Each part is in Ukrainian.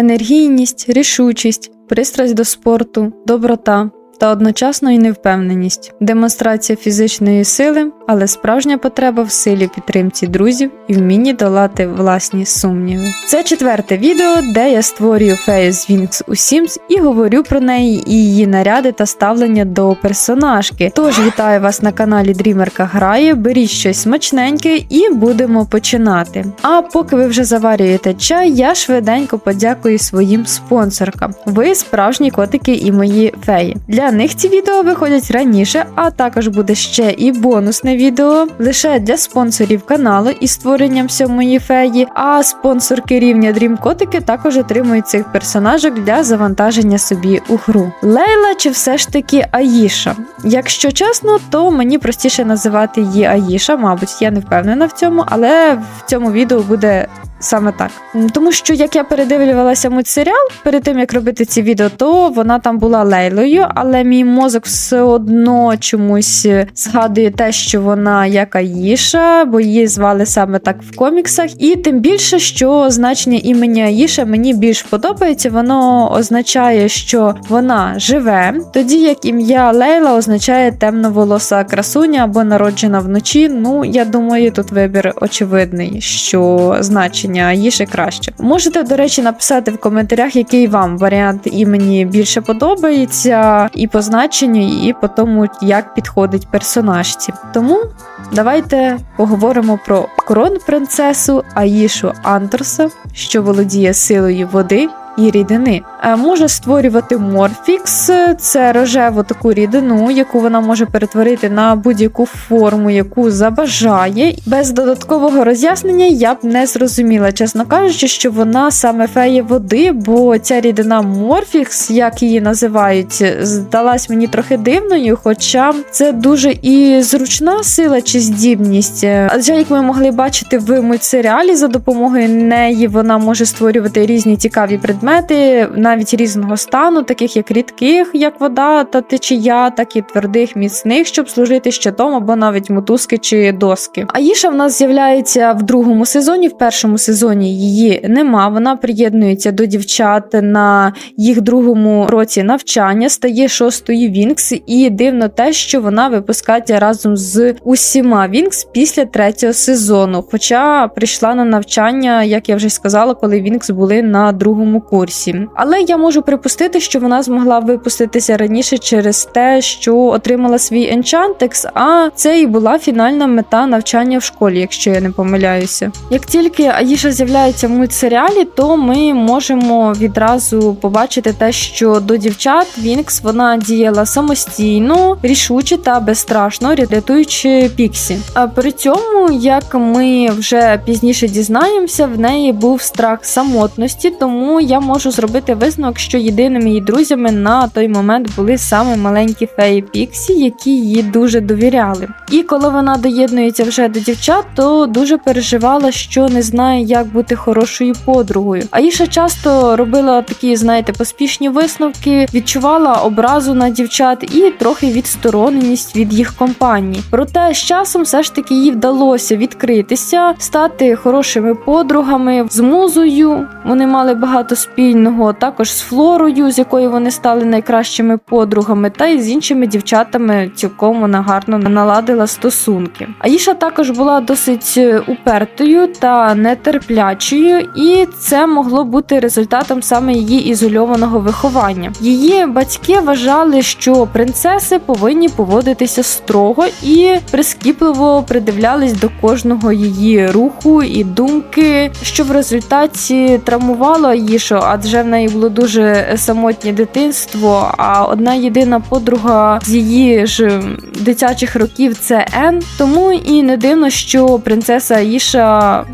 енергійність, рішучість, пристрасть до спорту, доброта. Та одночасно і невпевненість, демонстрація фізичної сили, але справжня потреба в силі підтримці друзів і вмінні долати власні сумніви. Це четверте відео, де я створюю фею з Вінкс у Sims і говорю про неї і її наряди та ставлення до персонажки. Тож вітаю вас на каналі Дрімерка Грає. Беріть щось смачненьке і будемо починати. А поки ви вже заварюєте чай, я швиденько подякую своїм спонсоркам. Ви справжні котики і мої феї. Для них ці відео виходять раніше, а також буде ще і бонусне відео лише для спонсорів каналу із створенням сьомої феї. А спонсорки рівня Дрім Котики також отримують цих персонажок для завантаження собі у гру. Лейла чи все ж таки Аїша? Якщо чесно, то мені простіше називати її Аїша, мабуть, я не впевнена в цьому, але в цьому відео буде Саме так. Тому що як я передивлювалася мультсеріал перед тим як робити ці відео, то вона там була лейлою, але мій мозок все одно чомусь е, згадує те, що вона як Аїша, бо її звали саме так в коміксах. І тим більше, що значення імені Аїша мені більш подобається, воно означає, що вона живе, тоді як ім'я Лейла означає темноволоса красуня або народжена вночі. Ну я думаю, тут вибір очевидний, що значення Аїші краще. Можете, до речі, написати в коментарях, який вам варіант імені більше подобається, і по значенню, і по тому, як підходить персонажці. Тому давайте поговоримо про кронпринцесу Аїшу Антерса, що володіє силою води. І рідини Е, може створювати морфікс, це рожеву таку рідину, яку вона може перетворити на будь-яку форму, яку забажає. Без додаткового роз'яснення я б не зрозуміла, чесно кажучи, що вона саме фея води, бо ця рідина морфікс, як її називають, здалась мені трохи дивною, хоча це дуже і зручна сила чи здібність. Адже як ми могли бачити в мультсеріалі, за допомогою неї вона може створювати різні цікаві предмети, навіть різного стану, таких як рідких, як вода та течія, так і твердих, міцних, щоб служити щитом або навіть мотузки чи доски. Аїша в нас з'являється в другому сезоні. В першому сезоні її нема. Вона приєднується до дівчат на їх другому році навчання, стає шостою Вінкс, і дивно те, що вона випускається разом з усіма Вінкс після третього сезону. Хоча прийшла на навчання, як я вже сказала, коли Вінкс були на другому курсі. Але я можу припустити, що вона змогла випуститися раніше через те, що отримала свій Enchantex, а це і була фінальна мета навчання в школі, якщо я не помиляюся. Як тільки Аїша з'являється в мультсеріалі, то ми можемо відразу побачити те, що до дівчат Вінкс вона діяла самостійно, рішуче та безстрашно, рятуючи Піксі. А при цьому, як ми вже пізніше дізнаємося, в неї був страх самотності, тому я можу зробити висновок, що єдиними її друзями на той момент були саме маленькі феї Піксі, які їй дуже довіряли. І коли вона доєднується вже до дівчат, то дуже переживала, що не знає, як бути хорошою подругою. Аїша часто робила такі, знаєте, поспішні висновки, відчувала образу на дівчат і трохи відстороненість від їх компанії. Проте з часом все ж таки їй вдалося відкритися, стати хорошими подругами з музою. Вони мали багато спільного, також з Флорою, з якою вони стали найкращими подругами, та й з іншими дівчатами цілком вона гарно наладила стосунки. Аїша також була досить е, упертою та нетерплячою, і це могло бути результатом саме її ізольованого виховання. Її батьки вважали, що принцеси повинні поводитися строго і прискіпливо придивлялись до кожного її руху і думки, що в результаті травмувало Аїшу, адже в неї було дуже самотнє дитинство. А одна єдина подруга з її ж дитячих років це Ен. Тому і не дивно, що принцеса Аїша.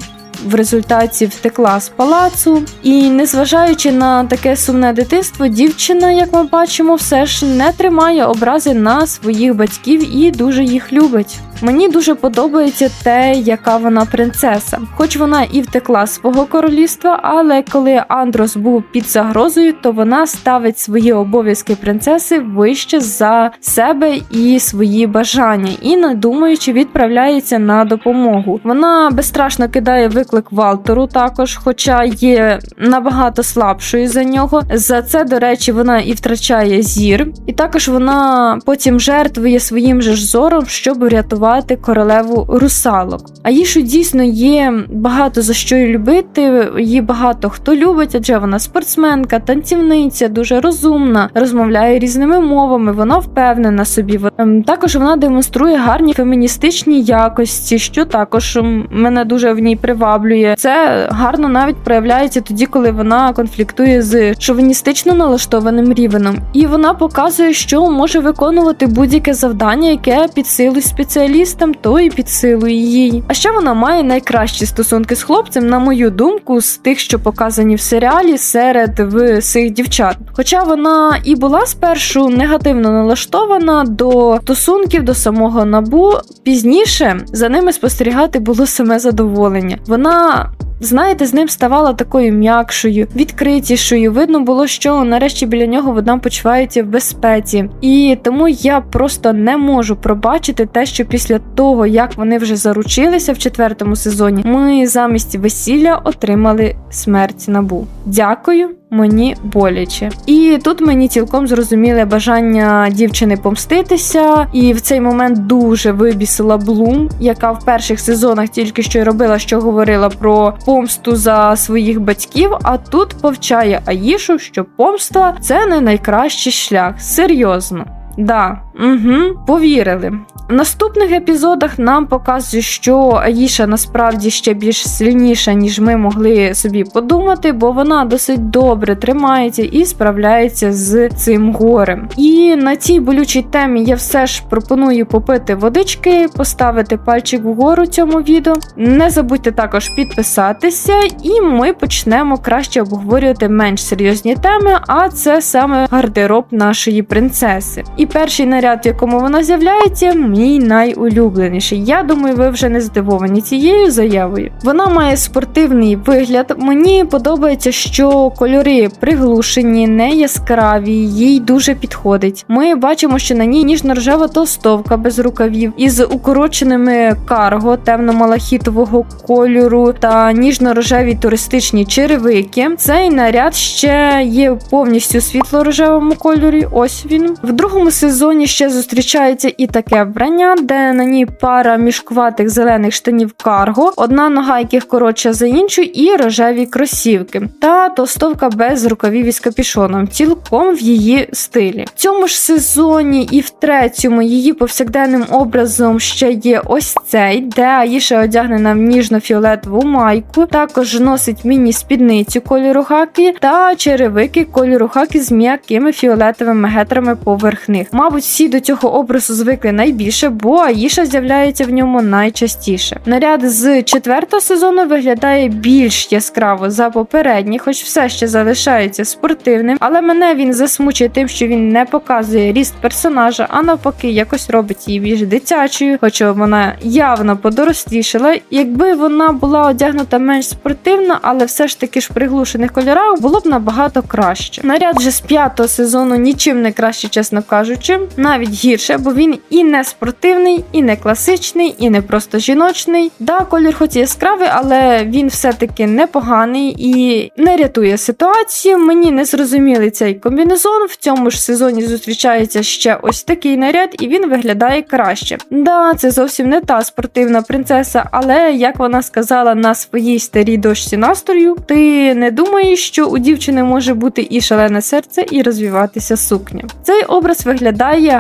В результаті втекла з палацу, і незважаючи на таке сумне дитинство, дівчина, як ми бачимо, все ж не тримає образи на своїх батьків і дуже їх любить. Мені дуже подобається те, яка вона принцеса. Хоч вона і втекла з свого королівства, але коли Андрос був під загрозою, то вона ставить свої обов'язки принцеси вище за себе і свої бажання, і не думаючи, відправляється на допомогу. Вона безстрашно кидає виклик Валтеру, також, хоча є набагато слабшою за нього. За це, до речі, вона і втрачає зір, і також вона потім жертвує своїм же зором, щоб врятувати королеву русалок. Аїшу дійсно є багато за що її любити. Її багато хто любить, адже вона спортсменка, танцівниця, дуже розумна, розмовляє різними мовами. Вона впевнена собі. Ем, Також вона демонструє гарні феміністичні якості, що також мене дуже в ній приваблює. Це гарно навіть проявляється тоді, коли вона конфліктує з шовіністично налаштованим рівеном, і вона показує, що може виконувати будь-яке завдання, яке під силу спеціалістам, то і під силу їй. А ще вона має найкращі стосунки з хлопцем, на мою думку, з тих, що показані в серіалі серед всіх дівчат. Хоча вона і була спершу негативно налаштована до стосунків до самого набу, пізніше за ними спостерігати було саме задоволення. Вона Знаєте, з ним ставала такою м'якшою, відкритішою. Видно було, що нарешті біля нього вона почувається в безпеці. І тому я просто не можу пробачити те, що після того, як вони вже заручилися в четвертому сезоні, ми замість весілля отримали смерть набу. Дякую. Мені боляче, і тут мені цілком зрозуміле бажання дівчини помститися, і в цей момент дуже вибісила Блум, яка в перших сезонах тільки що й робила, що говорила про помсту за своїх батьків. А тут повчає Аїшу, що помста це не найкращий шлях. Серйозно. Да, угу, повірили. В наступних епізодах нам показують, що Аїша насправді ще більш сильніша, ніж ми могли собі подумати, бо вона досить добре тримається і справляється з цим горем. І на цій болючій темі я все ж пропоную попити водички, поставити пальчик вгору цьому відео. Не забудьте також підписатися, і ми почнемо краще обговорювати менш серйозні теми, а це саме гардероб нашої принцеси. І перший наряд, в якому вона з'являється, мій найулюбленіший. Я думаю, ви вже не здивовані цією заявою. Вона має спортивний вигляд. Мені подобається, що кольори приглушені, не яскраві, їй дуже підходить. Ми бачимо, що на ній ніжно-рожева толстовка без рукавів із укороченими карго темно-малахітового кольору та ніжно-рожеві туристичні черевики. Цей наряд ще є повністю світло-рожевому кольорі. Ось він. В другому сезоні ще зустрічається і таке вбрання, де на ній пара мішкуватих зелених штанів карго, одна нога яких коротша за іншу, і рожеві кросівки, та толстовка без рукавів із капішоном, цілком в її стилі. В цьому ж сезоні і в третьому її повсякденним образом ще є ось цей, де Аїша одягнена в ніжно-фіолетову майку, також носить міні-спідницю кольору хакі та черевики кольору хакі з м'якими фіолетовими гетрами поверх них. Мабуть, всі до цього образу звикли найбільше, бо Аїша з'являється в ньому найчастіше. Наряд з четвертого сезону виглядає більш яскраво за попередній, хоч все ще залишається спортивним, але мене він засмучує тим, що він не показує ріст персонажа, а навпаки, якось робить її більш дитячою, хоча вона явно подорослішала. Якби вона була одягнута менш спортивно, але все ж таки ж в приглушених кольорах було б набагато краще. Наряд вже з п'ятого сезону нічим не краще, чесно кажучи, навіть гірше, бо він і не спортивний, і не класичний, і не просто жіночний. Да, колір хоч яскравий, але він все-таки непоганий і не рятує ситуацію. Мені не зрозумілий цей комбінезон. В цьому ж сезоні зустрічається ще ось такий наряд, і він виглядає краще. Да, це зовсім не та спортивна принцеса, але як вона сказала на своїй старій дошці настрою, ти не думаєш, що у дівчини може бути і шалене серце, і розвиватися сукня. Цей образ виглядає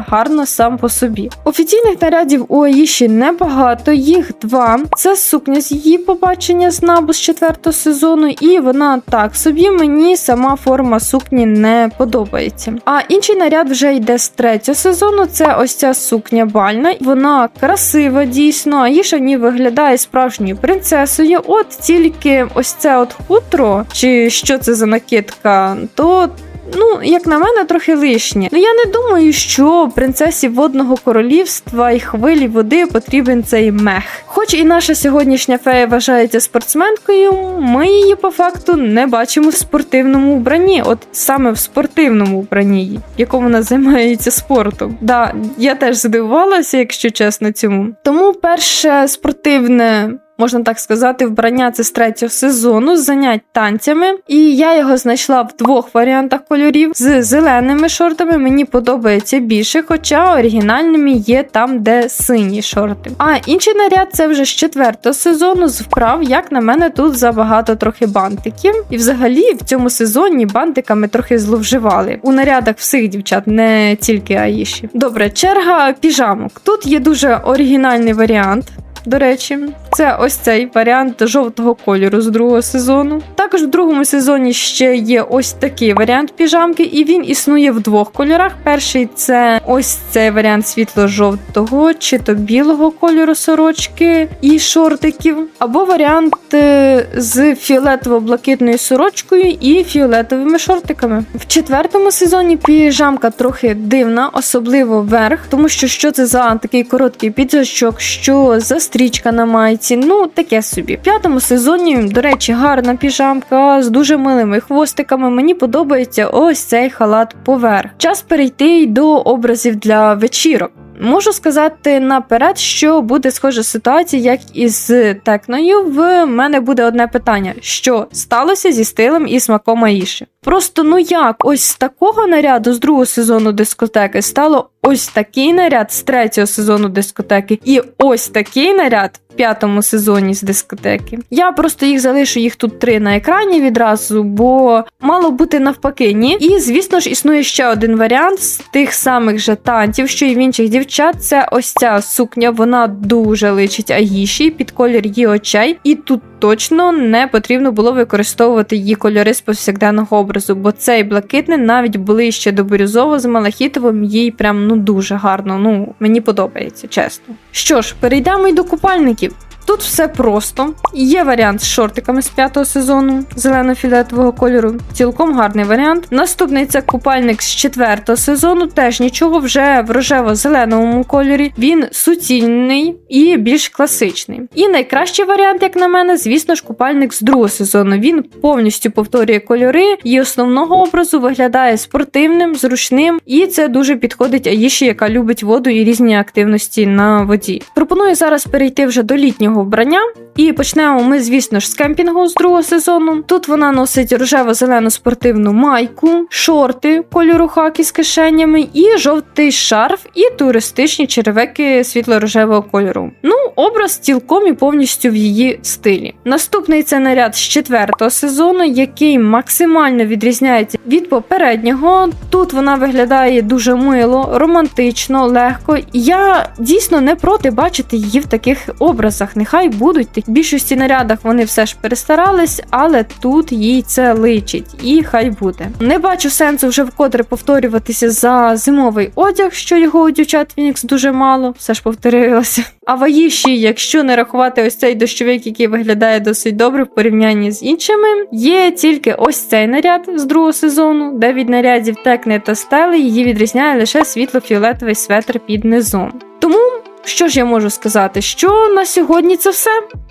гарно сам по собі. Офіційних нарядів у Аїші небагато, їх два. Це сукня з її побачення з набу з четвертого сезону, і вона так собі мені сама форма сукні не подобається. А інший наряд вже йде з третього сезону. Це ось ця сукня бальна. Вона красива, дійсно. Аїша в ній виглядає справжньою принцесою. От тільки ось це от хутро, чи що це за накидка, то ну, як на мене, трохи лишнє. Ну я не думаю, що принцесі водного королівства і хвилі води потрібен цей мех. Хоч і наша сьогоднішня фея вважається спортсменкою, ми її по факту не бачимо в спортивному вбранні, от саме в спортивному вбранні, якому вона займається спортом. Да, я теж здивувалася, якщо чесно, цьому. Тому перше спортивне. Можна так сказати, вбрання це з третього сезону з занять танцями. І я його знайшла в двох варіантах кольорів з зеленими шортами. Мені подобається більше, хоча оригінальними є там, де сині шорти. А інший наряд це вже з четвертого сезону з вправ, як на мене, тут забагато трохи бантиків. І взагалі в цьому сезоні бантиками трохи зловживали. У нарядах всіх дівчат, не тільки Аїші. Добре, черга піжамок. Тут є дуже оригінальний варіант. До речі, це ось цей варіант жовтого кольору з другого сезону. Також в другому сезоні ще є ось такий варіант піжамки, і він існує в двох кольорах. Перший це ось цей варіант світло-жовтого чи то білого кольору сорочки і шортиків, або варіант е, з фіолетово-блакитною сорочкою і фіолетовими шортиками. В четвертому сезоні піжамка трохи дивна, особливо верх, тому що що це за такий короткий піджачок, що за стрічка на майці. Ну таке собі. В п'ятому сезоні, до речі, гарна піжамка з дуже милими хвостиками. Мені подобається ось цей халат поверх. Час перейти до образів для вечірок. Можу сказати наперед, що буде схожа ситуація, як і з текною. В мене буде одне питання: що сталося зі стилем і смаком Аїші? Просто ну як, ось з такого наряду з другого сезону дискотеки стало ось такий наряд з третього сезону дискотеки, і ось такий наряд в п'ятому сезоні з дискотеки. Я просто їх залишу їх тут три на екрані відразу, бо мало бути навпаки, ні. І звісно ж існує ще один варіант з тих самих же танців, що і в інших дівчат. Це ось ця сукня, вона дуже личить Аїші під колір її очей, і тут точно не потрібно було використовувати її кольори з повсякденного образу, бо цей блакитний навіть ближче до бірюзового з малахітовим їй прям ну дуже гарно. Ну мені подобається, чесно. Що ж, перейдемо й до купальників. Тут все просто. Є варіант з шортиками з п'ятого сезону зелено-фіолетового кольору. Цілком гарний варіант. Наступний це купальник з четвертого сезону. Теж нічого вже в рожево-зеленому кольорі. Він суцільний і більш класичний. І найкращий варіант, як на мене, звісно ж, купальник з другого сезону. Він повністю повторює кольори і основного образу виглядає спортивним, зручним, і це дуже підходить Аїші, яка любить воду і різні активності на воді. Пропоную зараз перейти вже до літнього вбрання. І почнемо ми, звісно ж, з кемпінгу з другого сезону. Тут вона носить рожево-зелену спортивну майку, шорти кольору хакі з кишенями, і жовтий шарф, і туристичні черевики світло-рожевого кольору. Ну, образ цілком і повністю в її стилі. Наступний це наряд з четвертого сезону, який максимально відрізняється від попереднього. Тут вона виглядає дуже мило, романтично, легко. Я дійсно не проти бачити її в таких образах. Нехай будуть в більшості нарядах вони все ж перестарались, але тут їй це личить, і хай буде. Не бачу сенсу вже вкотре повторюватися за зимовий одяг, що його у дівчат Фінікс дуже мало, все ж повторилося. А в Аїші, якщо не рахувати ось цей дощовик, який виглядає досить добре в порівнянні з іншими, є тільки ось цей наряд з другого сезону, де від нарядів текне та стели її відрізняє лише світло-фіолетовий светр під низом. Тому. Що ж я можу сказати? Що на сьогодні це все.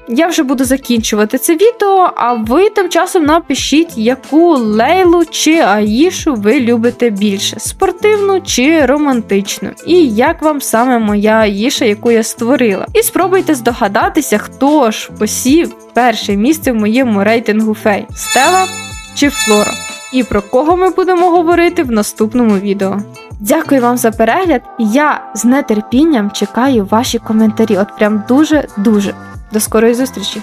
Я вже буду закінчувати це відео, а ви тим часом напишіть, яку лейлу чи аїшу ви любите більше: спортивну чи романтичну, і як вам саме моя аїша, яку я створила. І спробуйте здогадатися, хто ж посів перше місце в моєму рейтингу фей: Стела чи Флора. І про кого ми будемо говорити в наступному відео. Дякую вам за перегляд. Я з нетерпінням чекаю ваші коментарі. От прям дуже-дуже. До скорої зустрічі!